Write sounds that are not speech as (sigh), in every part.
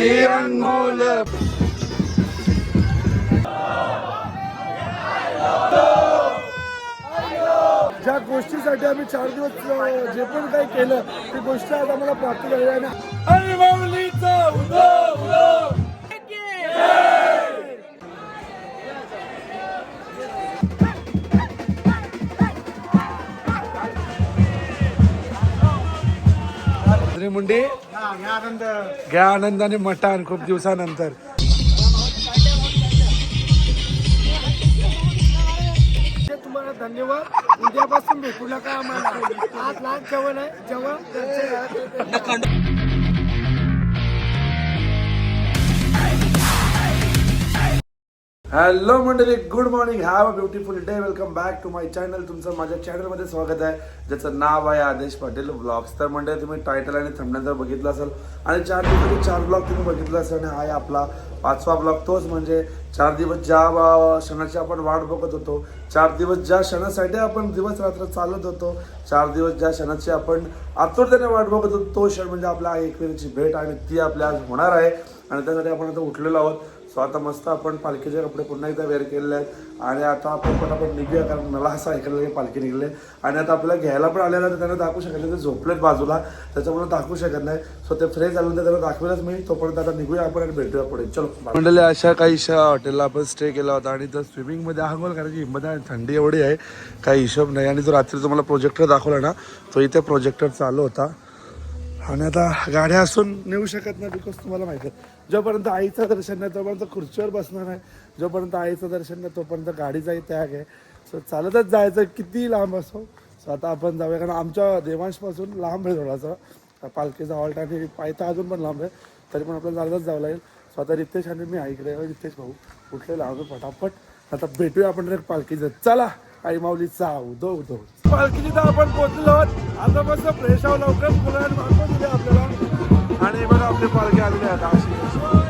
दुसरी अनमोल ज्या गोष्टीसाठी आम्ही चार दिवस जे पण काही केलं ती गोष्ट आज आम्हाला प्राप्त झाली आणि अनमौलीचा उदो उदो मुंडे घ्या आनंदाने मटान खूप दिवसानंतर. तुम्हाला धन्यवाद. उद्यापासून भेटू नका आम्हाला. आज लहान जेवण आहे. जेवण हॅलो मंडळी. Good morning have a beautiful day welcome back to my channel तुमचं माझ्या चॅनलमध्ये स्वागत आहे. ज्याचं नाव आहे आदेश पाटील ब्लॉग्स तर मंडळी तुम्ही टायटल आणि थंबनेल बघितलं असेल आणि चार दिवसाचे चार ब्लॉग तुम्ही बघितलं असेल आणि हा आहे आपला पाचवा ब्लॉग तोच म्हणजे चार दिवस ज्या क्षणाची आपण वाट बघत होतो चार दिवस ज्या क्षणासाठी आपण दिवस रात्र चालत होतो चार दिवस ज्या क्षणाची आपण आतुरतेने वाट बघत होतो तो क्षण म्हणजे आपल्या एकविरीची भेट आणि ती आपल्या आज होणार आहे. आणि त्यासाठी आपण आता उठलेलो आहोत. सो आता मस्त आपण पालखीचे कपडे पुन्हा एकदा वेअर केलेले आहेत. आणि आता आपण पटापट निघूया कारण मला असं ऐकलं की पालखी निघले आणि आता आपल्याला घ्यायला पण आलेलं तर त्यांना दाखवू शकत नाही ते झोपलेत बाजूला. त्याच्यामुळे दाखवू शकत नाही. सो ते फ्रेश झालं तर त्यांना दाखवेलच मी. तोपर्यंत आता निघूया आपण आणि भेटूया पुढे. चलो मंडळी अशा काही हॉटेलला आपण स्टे केला होता. आणि तर स्विमिंगमध्ये आंघोळ करायची हिंमत आहे आणि थंडी एवढी आहे काही हिशोब नाही. आणि जो रात्री तुम्हाला प्रोजेक्टर दाखवला ना तो इथे प्रोजेक्टर चालू होता. आणि आता गाड्या असून नेऊ शकत नाही बिकॉज तुम्हाला माहिती आहे. जोपर्यंत आईचं दर्शन नाही तोपर्यंत खुर्चीवर बसणार नाही. जोपर्यंत आईचं दर्शन नाही तोपर्यंत गाडीचाही त्याग आहे सो चालतच जायचं किती लांब असो. सो आता आपण जाऊया कारण आमच्या देवांशपासून लांब आहे थोडासा. पालखीचा हॉल्ट आणि पायथा अजून पण लांब आहे तरी पण आपल्याला चालतच जावं लागेल. सो आता रितेश आणि मी आईकडे रितेश भाऊ कुठले लावतो पटापट. आता भेटूया आपण direct पालखीचं. चला आई माऊलीचा उदो दो दो तर आपण पोहोचलो आहोत. आता मस्त फ्रेश आहो लवकर. मुलांना दिले आपल्याला. आणि बघा आपली पालखी आलेली आहे आता अशी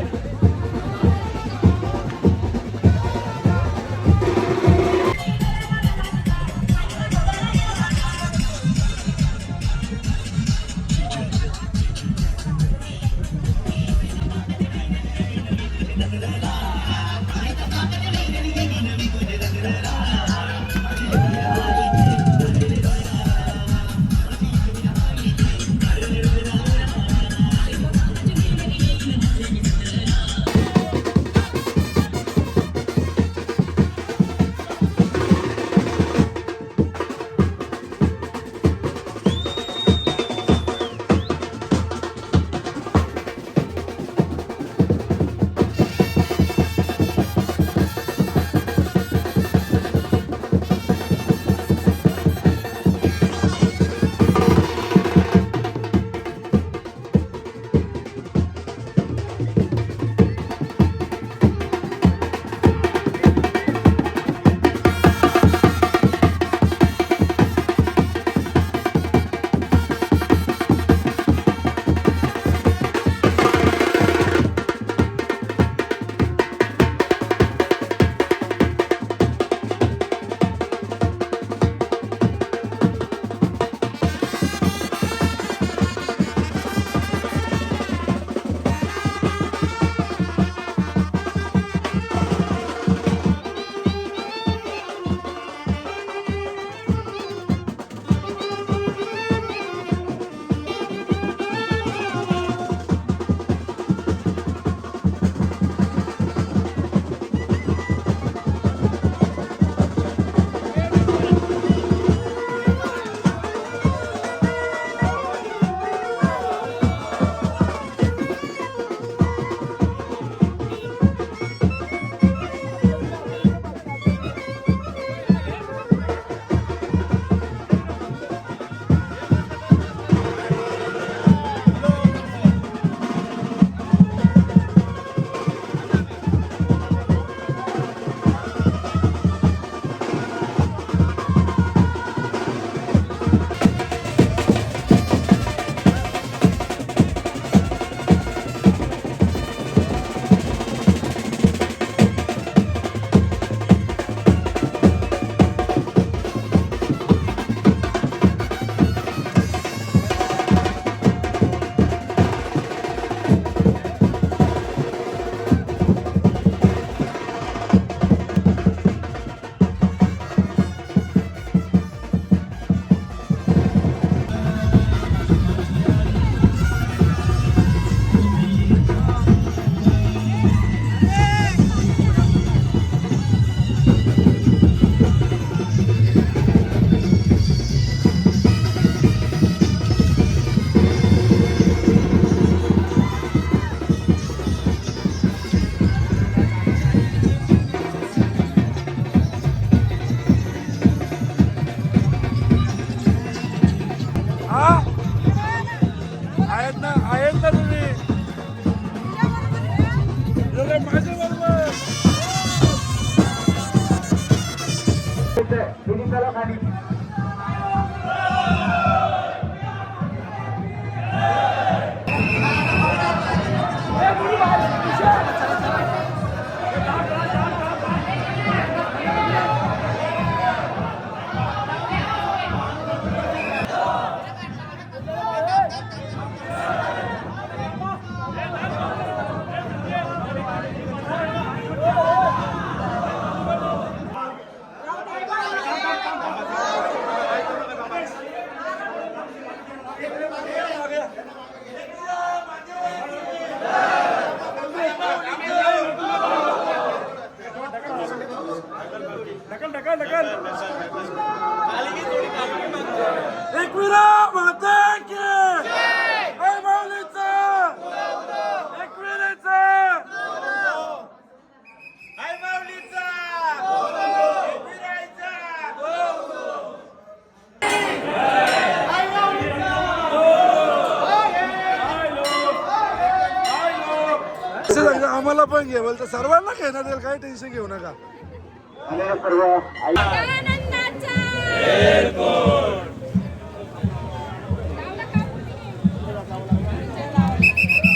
आम्हाला पण घे बोलतं सर्वांना घेण्यात येईल काही टेन्शन घेऊ नका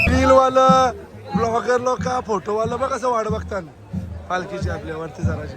रीलवालं ब्लॉगर लोक फोटोवालं बघ कसं वाट बघतात पालखीची आपल्या वरती जराची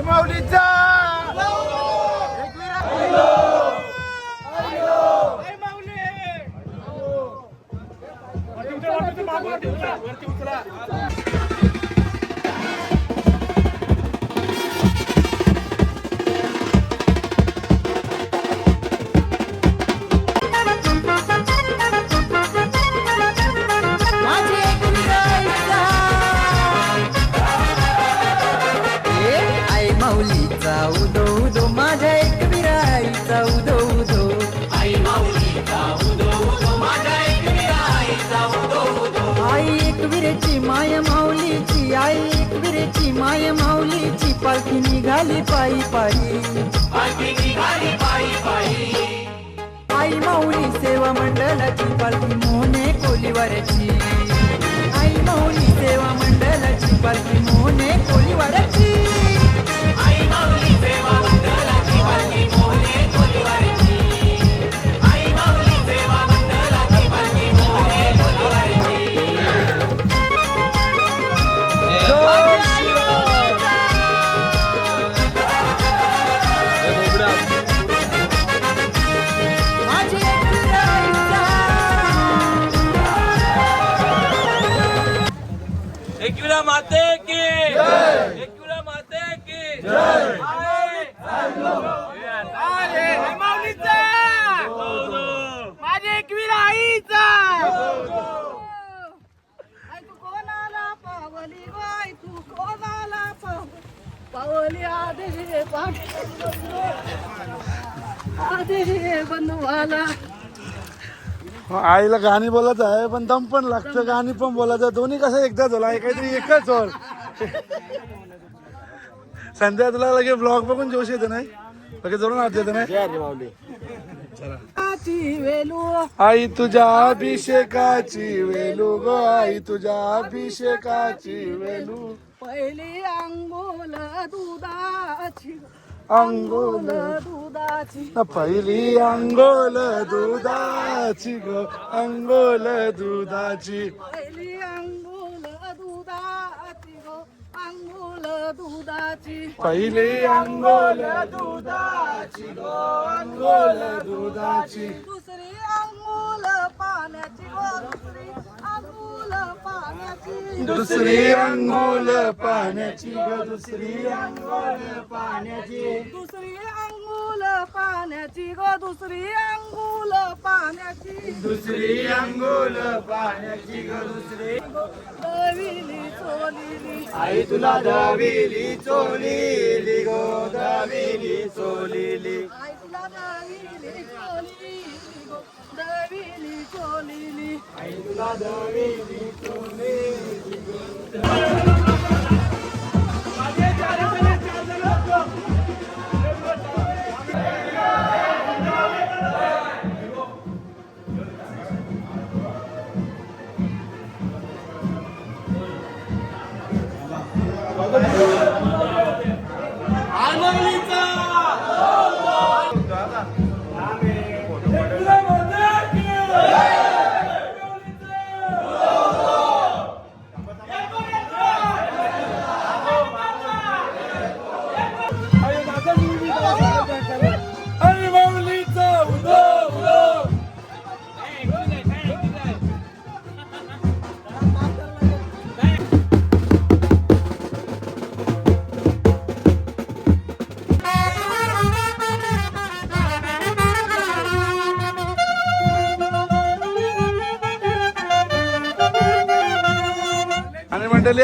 माऊलीचा! निघाली पायी पायी. पालखी निघाली पायी पायी आई माऊली सेवा मंडळाची पालखी मोहने कोलीवाऱ्याची आई माऊली सेवा मंडळाची पालखी मोहने कोलीवाऱ्याची पावली तू कोणाला पाव- पावली आधी आधी बंधुवाला आईला गाणी बोलत आहे पण दम पण लागतं गाणी पण बोलायचं आहे. दोन्ही कसं एकदाच होला हे काहीतरी एकच होल संध्या तुला लगे ब्लॉग बघून जोश येते नाही? लगेच जरूर नाच येते नाही? ची वेलू. आई तुझ्या अभिषेकाची वेलू गो. आई तुझ्या अभिषेकाची वेलू. पहिली अंगोल दुधाची. अंगोल दुधाची. पहिली अंगोल दुधाची ग. अंगोल दुधाची. पहिली अंगोल दुधाची. गो अंगोल दुधाची. पहिली अंगोल दुधाची गो अंगोल दुधाची. दुसरी अंगुल पाण्याची गो दुसरी अंगुल दुसरी अंघोल पाण्याची ग दुसरी अंघोल पाण्याची. दुसरी पाण्याची ग दुसरी अंघोल पाण्याची. दुसरी अंघोल पाण्याची ग दुसरी दविली चोलिली. आई तुला दाविली चोलीली गो दाविली चोलीली. आई तुला दविली चोलिली गो दविली चोलिली. आई तुला दाविली चोलीली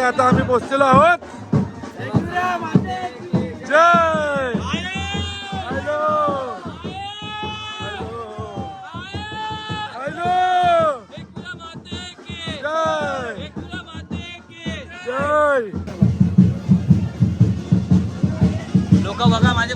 आता आम्ही पोहोचलेलो आहोत. जय! हॅलो! हॅलो! की जय! की जय! लोक बघा माझे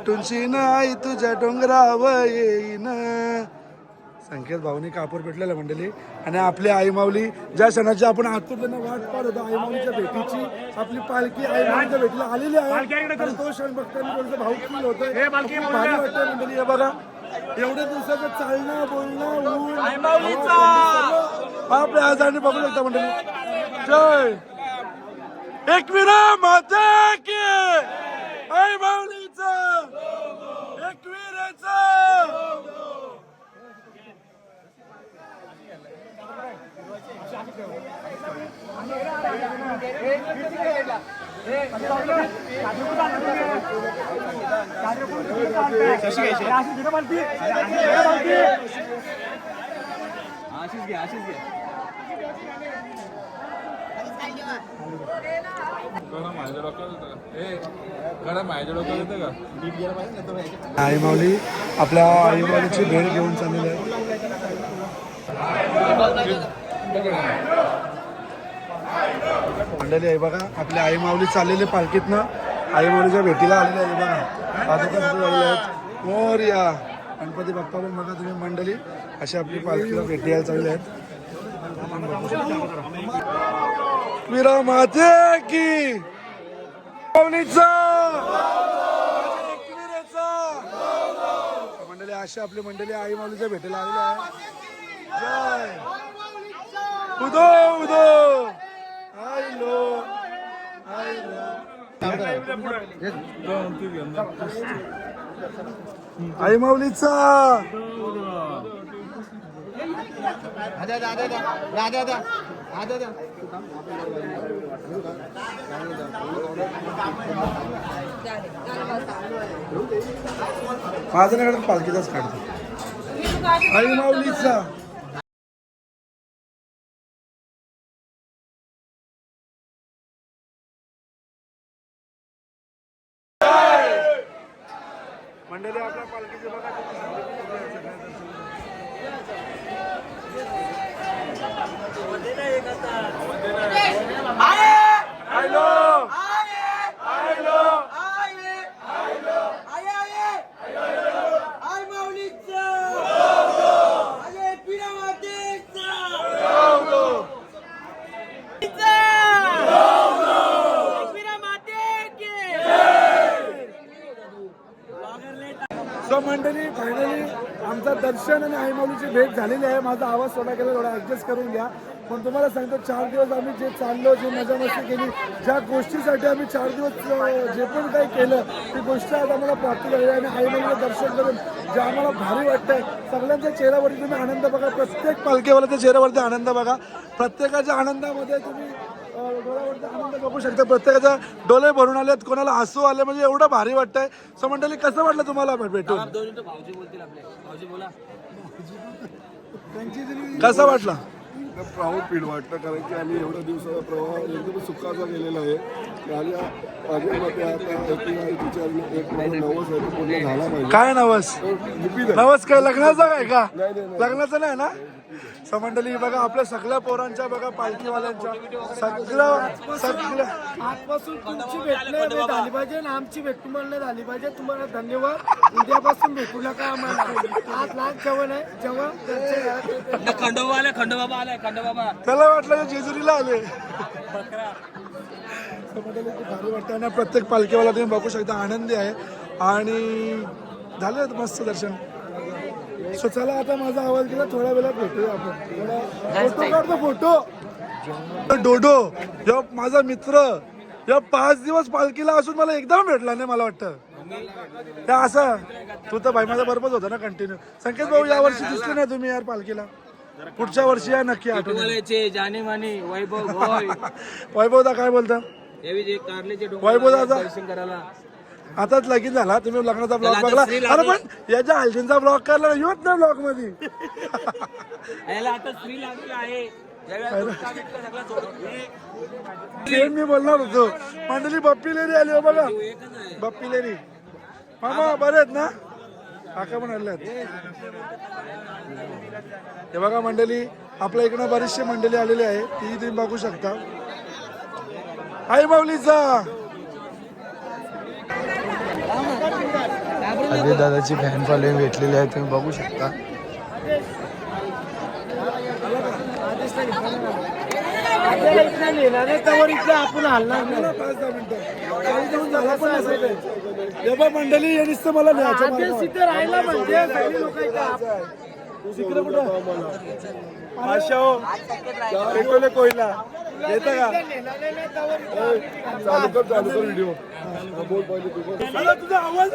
पेटूनशी नाही तुझ्या डोंगरावर येईन. संकेत भाऊनी कापूर पेटलेला मंडळी. आणि आपली आई माऊली ज्या क्षणाची आपण आतुरतेने वाट पाहत होतो आई माऊलीच्या भेटीची आपली पालखी आई माऊलीच्या भेटीला आलेली आहे. तो क्षण बघताना थोडंसं भाऊ फील होतोय भारी वाटतंय मंडळी हे बघा. एवढ्या दिवसाचं चालणं बोलणं ऊन. आपल्या आजाराने बघू शकता मंडळी. जय! एकविरा माते की! आई माऊलीचं एकविरेचं आई माऊली आपल्या आई माऊलीची भेट घेऊन चाललेली आहे. मंडळी आहे बघा आपल्या आई माऊली चाललेले पालखीतनं आई माऊलीच्या भेटीला आलेले आहे बघा. आता आहेत. गणपती बाप्पा पण बघा तुम्ही मंडळी अशी आपली पालखीला भेटी यायला चालले आहेत. विरा माते की माऊलीचा मंडळी अशी आपली मंडळी आई माऊलीच्या भेटीला आलेली आहे जय. उदो उदो. आय लो. आय आई माऊलीचा. माझं नाही काढत पालखीचाच काढतो. आई माऊलीचा मंडळी आपल्या पालखीचे बघा किती सगळे आहेत सगळ्या हॅलो हॅलो सो मंडळी फायनली आमचा दर्शन आणि आईमाऊलीची भेट झालेली आहे. माझा आवाज थोडा केला थोडा ॲडजस्ट करून घ्या. पण तुम्हाला सांगतो चार दिवस आम्ही जे चाललो जे मजा मस्ती केली ज्या गोष्टीसाठी आम्ही चार दिवस जे पण काही केलं ती गोष्ट आज आम्हाला प्राप्त झाली आहे. आणि आईमाऊलीचं दर्शन करून जे आम्हाला भारी वाटतंय सगळ्यांच्या चेहऱ्यावरती तुम्ही आनंद बघा. प्रत्येक पालखीवाल्याच्या चेहऱ्यावरती आनंद बघा. प्रत्येकाच्या आनंदामध्ये तुम्ही बघू शकता प्रत्येकाचा डोळे भरून आलेत कोणाला हसू आले म्हणजे एवढं भारी वाटतंय. सो मंडळी कसं वाटलं तुम्हाला भेटून? दोन मिनिटं भाऊजी बोलतील आपले. भाऊजी बोला. कसं वाटलं? प्राऊड फील वाटतं कारण की आम्ही एवढ्या दिवसाचा प्रवाह एकदम सुखाचा गेलेला आहे. आणि माझ्या मते आता एक नवस आहे पूर्ण झाला पाहिजे. काय नवस. नवस काय लग्नाचा काय का. लग्नाचं नाही ना? समंडली बघा आपल्या सगळ्या पोरांच्या बघा पालखीवाल्यांच्या सगळं सगळं आजपासून तुमची भेटले भेट झाली पाहिजे आणि आमची भेट तुम्हाला झाली पाहिजे तुम्हाला धन्यवाद. उद्यापासून भेटू नका आम्हाला? आज लाख जेवण आहे. जेवण खंडोबा आले खंडोबाबा आले खंडोबाबा. त्याला वाटलं की जेजुरीला आले खूप भारी वाटतं आणि प्रत्येक पालखीवाला तुम्ही बघू शकता आनंदी आहे. आणि झालं मस्त दर्शन. सो चला आता माझा आवाज गेला थोड्या वेळात भेटूया आपण. फोटो काढतो फोटो डोडो जेव्हा माझा मित्र. जेव्हा पाच दिवस पालखीला असून मला एकदम भेटला नाही मला वाटतं. ते असं. तू तर भाई माझा बरोबर होता ना कंटिन्यू संकेत भाऊ या वर्षी दिसले नाही तुम्ही यार पालखीला? पुढच्या वर्षी या नक्की आठवण. डोंगराचे जाने माने वैभव भोय (laughs) वैभवदा काय बोलता? वैभव दादा. आताच लगीन झाला तुम्ही लग्नाचा ब्लॉग त्याला बघला? अरे लागली. पण याच्या हलजींचा ब्लॉग करला येत नाही ब्लॉगमध्ये. याला आता स्त्री लागलेला आहे. यावेळेला गुटखा बिटखा सगळं सोडून. ते मी बोलणार होतो. मंडळी बप्पी लेरी आली हो बघा. बप्पी लेरी मामा बरे आहेत ना? काका पण आले हे बघा मंडळी आपल्या इकडं बरीचशी मंडळी आलेली आहे. ती तुम्ही बघू शकता. आई माऊलीचा. अजय दादाची फॅन फॉलोईंग भेटलेली आहे तुम्ही बघू शकता. आपण हलणार नाही. हे बघ मंडळी हे नुसतं मला म्हणजे हो पेटोले कोयला. येतं का? चालू कर चालू कर व्हिडिओ बोल पहिले तुझा आवाज.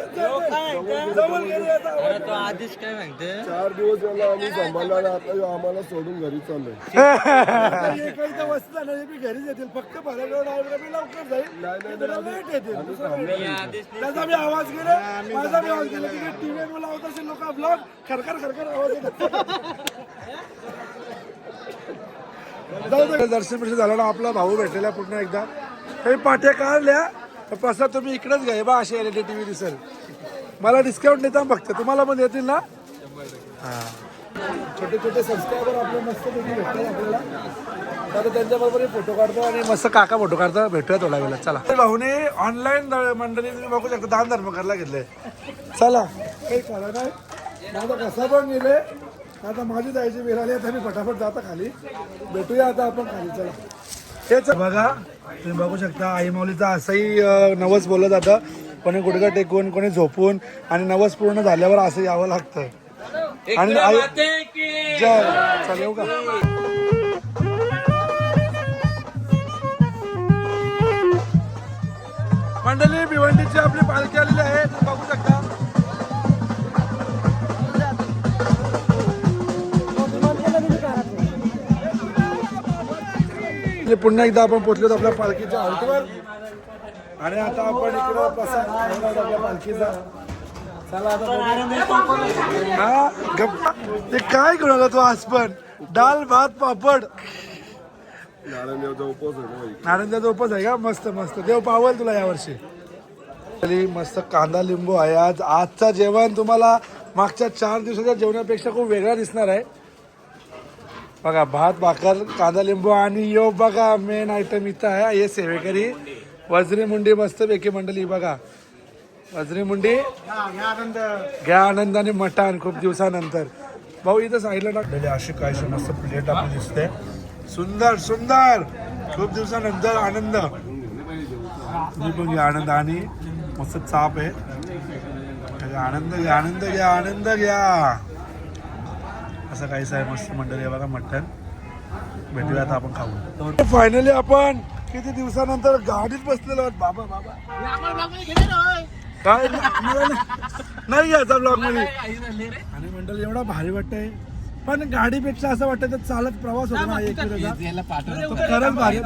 आधीच काय म्हणते चार दिवस याला आम्ही सांभाळला आणि आता आम्हाला सोडून घरी चाललोय. काही तर वस्तू नाही मी घरीच येतील. फक्त मी लवकर जाईल. त्याचा मी आवाज गेला माझा मी आवाज गेला तिथे टीव्ही लावत असेल लोक ब्लॉग खरखर खरखर आवाज येतो जाऊ दे. दर्शन बिर्शन झालं ना आपला भाऊ भेटलेला पुन्हा एकदा. काही पाठ्या काढल्या तर प्रसाद तुम्ही इकडेच घ्या. बा अशी एल टी व्ही दिसेल. मला डिस्काउंट देता फक्त. तुम्हाला पण देतील ना? छोटे छोटे सबस्क्रायबर आपले मस्त भेटतात आपल्याला. तर त्यांच्याबरोबर फोटो काढतो आणि मस्त काका फोटो काढतो. भेटूया थोड्या वेळेला चला. भाऊने ऑनलाईन मंडळी तुम्ही बघू शकता. दान धर्म करायला घेतले चला. काही करा नाही. माझा कसा पण गेले. आता माझी जायची वेळ आली आता मी फटाफट जाता खाली. भेटूया आता आपण खाली चला. हेच बघा तुम्ही बघू शकता आई माऊलीचा असंही नवस बोललं जातं. कोणी गुडघा टेकून कोणी झोपून आणि नवस पूर्ण झाल्यावर असं यावं लागतं. आणि जय. चल येऊ का? मंडळी भिवंडीची आपली पालखी आलेली आहे. तुम्ही बघू शकता. आणि पुन्हा एकदा आपण पोहोचलो आपल्या पालखीच्या हॉल्टवर आणि आता आपण इकडं प्रसाद खायला आपल्या पालखीचा. चला आता हा गप्पा ते काय करू आला तू आज पण? डाल भात पापड. नारायणदेवचा उपवास आहे उपवास आहे का? मस्त मस्त. देव पावल तुला यावर्षी खाली मस्त कांदा लिंबू आहे आज. आजचा जेवण तुम्हाला मागच्या चार दिवसाच्या जेवणापेक्षा खूप वेगळा दिसणार आहे. बघा भात भाकर कांदा लिंबू आणि यो बघा मेन आयटम इथं आहे. हे सेवेकरी. वजरी मुंडी मस्त पैकी मंडळी बघा. वजरी मुंडी. घ्या आनंदाने मटण खूप दिवसानंतर. भाऊ इथं साईडला टाकलेली म्हणजे अशी काय मस्त प्लेट आपली दिसते. सुंदर सुंदर. खूप दिवसानंतर आनंद. मी पण घ्या आनंद आणि मस्त चाप आहे. आनंद घ्या आनंद घ्या आनंद घ्या. असं काहीच आहे मस्त मंडळी बघा मटण. भेटूया आता आपण खाऊ फायनली आपण किती दिवसानंतर गाडीत बसलेलो आहोत. बाबा बाबा. काय नाही- नाही. घ्यायचा ब्लॉगमध्ये. आणि मंडळ एवढा भारी वाटतंय. पण गाडीपेक्षा असं वाटतं तर चालत प्रवास होतो ना एक खरंच भारी.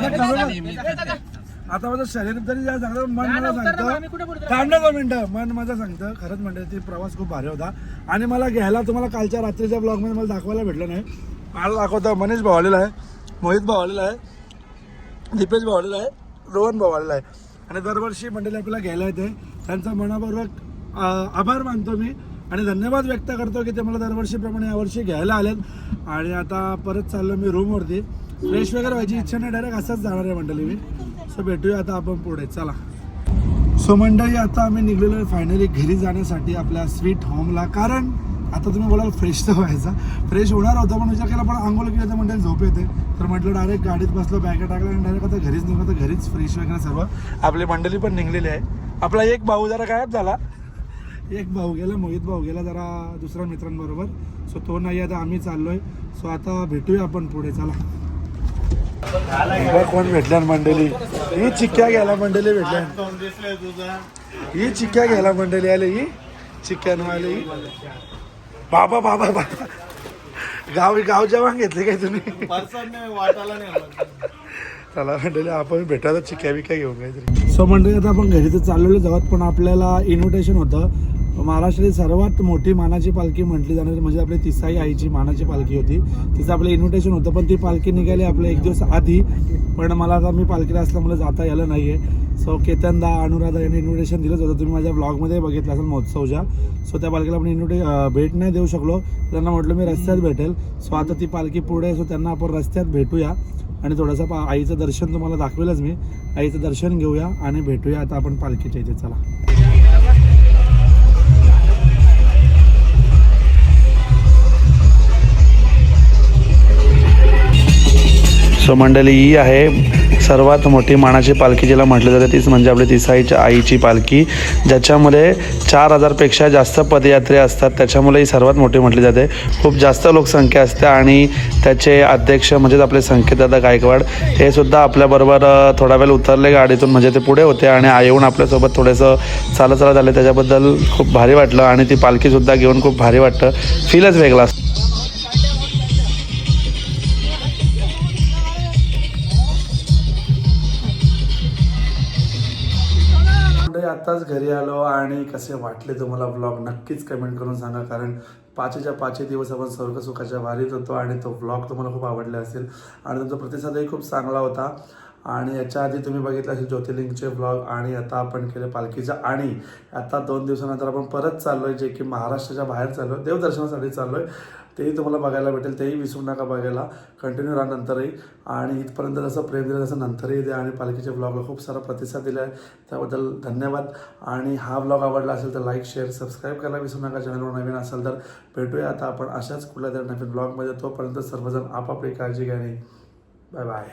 आता माझं शरीर तरी जा सांगतं मन मला सांगतं. थांब दोन मिनिटं. मन माझं सांगतं. खरंच म्हणतं ते प्रवास खूप भारी होता. आणि मला घ्यायला तुम्हाला कालच्या रात्रीच्या ब्लॉगमध्ये मला दाखवायला भेटलं नाही. मला दाखवतं मनीष भाऊ आलेला आहे. मोहित भाऊ आलेला आहे. दीपेश भाऊ आलेला आहे. रोहन भाऊ आलेला आहे. आणि दरवर्षी मंडळी आपल्याला घ्यायला येते. त्यांचा मनापूर्वक आभार मानतो मी. आणि धन्यवाद व्यक्त करतो की ते मला दरवर्षीप्रमाणे यावर्षी घ्यायला आलेत. आणि आता परत चाललो मी रूमवरती फ्रेश वगैरे व्हायची इच्छा नाही. डायरेक्ट असंच जाणार आहे मंडळी मी. सो भेटूया आता आपण पुढे. चला. सो मंडळी आता आम्ही निघलेलो आहे फायनली घरी जाण्यासाठी आपल्या स्वीट होमला कारण आता तुम्ही बोलाल फ्रेश तर व्हायचा. फ्रेश होणार होता पण विचार केला पण आंघोळ केलं तर मंडळी झोप येते. तर म्हटलं डायरेक्ट गाडीत बसलो बॅगा टाकलं आणि डायरेक्ट आता घरीच निघतो तर घरीच फ्रेश वगैरे सर्व. आपली मंडळी पण निघलेली आहे. आपला एक भाऊ जरा गायब झाला. एक भाऊ गेला मोहित भाऊ गेला जरा दुसऱ्या मित्रांबरोबर. सो तो नाही आता आम्ही चाललोय. सो आता भेटूया आपण पुढे. चला. कोण भेटल्या मंडळी. ही चिक्क्या घ्यायला मंडळी भेटल्या. ही चिक्क्या घ्यायला मंडळी आले ही चिक्क्यानवाले ही बाबा बाबा बाबा. गाव गाव जेवण घेतले काय तुम्ही? चला मंडळी आपण भेटायला चिक्या बिक्या घेऊन काहीतरी. सो मंडळी आता आपण घरी तर चाललेलो जावत पण आपल्याला इन्व्हिटेशन होतं. महाराष्ट्रातील सर्वात मोठी मानाची पालखी म्हटली जाणारी म्हणजे आपली तिसाई आईची मानाची पालखी होती. तिचं आपलं इन्व्हिटेशन होतं पण ती पालखी निघाली आपल्या एक दिवस आधी. पण मला आता मी पालखीला असल्यामुळे जाता आलं नाही आहे सो केतनदा अनुराधा यांनी इन्व्हिटेशन दिलंच होतं. तुम्ही माझ्या ब्लॉगमध्ये बघितलं असेल महोत्सवच्या सो त्या पालखीला आपण इन्व्हिटे भेट नाही देऊ शकलो. त्यांना म्हटलं मी रस्त्यात भेटेल. सो आता ती पालखी पुढे आहे, सो त्यांना आपण रस्त्यात भेटूया. आणि थोडंसं पा आईचं दर्शन तुम्हाला दाखवेलच मी. आईचं दर्शन घेऊया आणि भेटूया. आता आपण पालखीच्या इथे चला. सो मंडळी ही आहे सर्वात मोठी मानाची पालखी जिला म्हटलं जाते. तीच म्हणजे आपली तिसाईच्या आईची पालखी ज्याच्यामध्ये चार हजारपेक्षा जास्त पदयात्रे असतात. त्याच्यामुळे ही सर्वात मोठी म्हटली जाते. खूप जास्त लोकसंख्या असते आणि त्याचे अध्यक्ष म्हणजेच आपले संकेतदादा गायकवाड हे सुद्धा आपल्याबरोबर थोडा वेळ उतरले गाडीतून म्हणजे ते पुढे होते आणि येऊन आपल्यासोबत थोडंसं चालत चालत आले. त्याच्याबद्दल खूप भारी वाटलं आणि ती पालखीसुद्धा घेऊन खूप भारी वाटतं. फीलच वेगळा असतो. आत्ताच घरी आलो आणि कसे वाटले तुम्हाला ब्लॉग नक्कीच कमेंट करून सांगा कारण पाचच्या पाचही दिवस आपण स्वर्गसुखाच्या वारीत होतो आणि तो ब्लॉग तुम्हाला खूप आवडले असेल. आणि तुमचा प्रतिसादही खूप चांगला होता. आणि याच्या आधी तुम्ही बघितलं असेल ज्योतिर्लिंगचे ब्लॉग आणि आता आपण केले पालखीचा. आणि आता दोन दिवसानंतर आपण परत चाललो आहे जे की महाराष्ट्राच्या बाहेर चाललो आहे देवदर्शनासाठी चाललो आहे तेही तुम्हाला बघायला भेटेल तेही विसरू नका बघायला. कंटिन्यू राहा नंतरही. आणि इथपर्यंत जसं प्रेम दिलं तसं नंतरही द्या. आणि पालखीच्या ब्लॉगला खूप सारा प्रतिसाद दिला आहे त्याबद्दल धन्यवाद. आणि हा ब्लॉग आवडला असेल तर लाईक शेअर सबस्क्राईब करायला विसरू नका. चॅनलवर नवीन असेल तर भेटूया. आता आपण अशाच कुठल्या तरी नवीन ब्लॉगमध्ये तोपर्यंत सर्वजण आपापली काळजी घ्या बाय बाय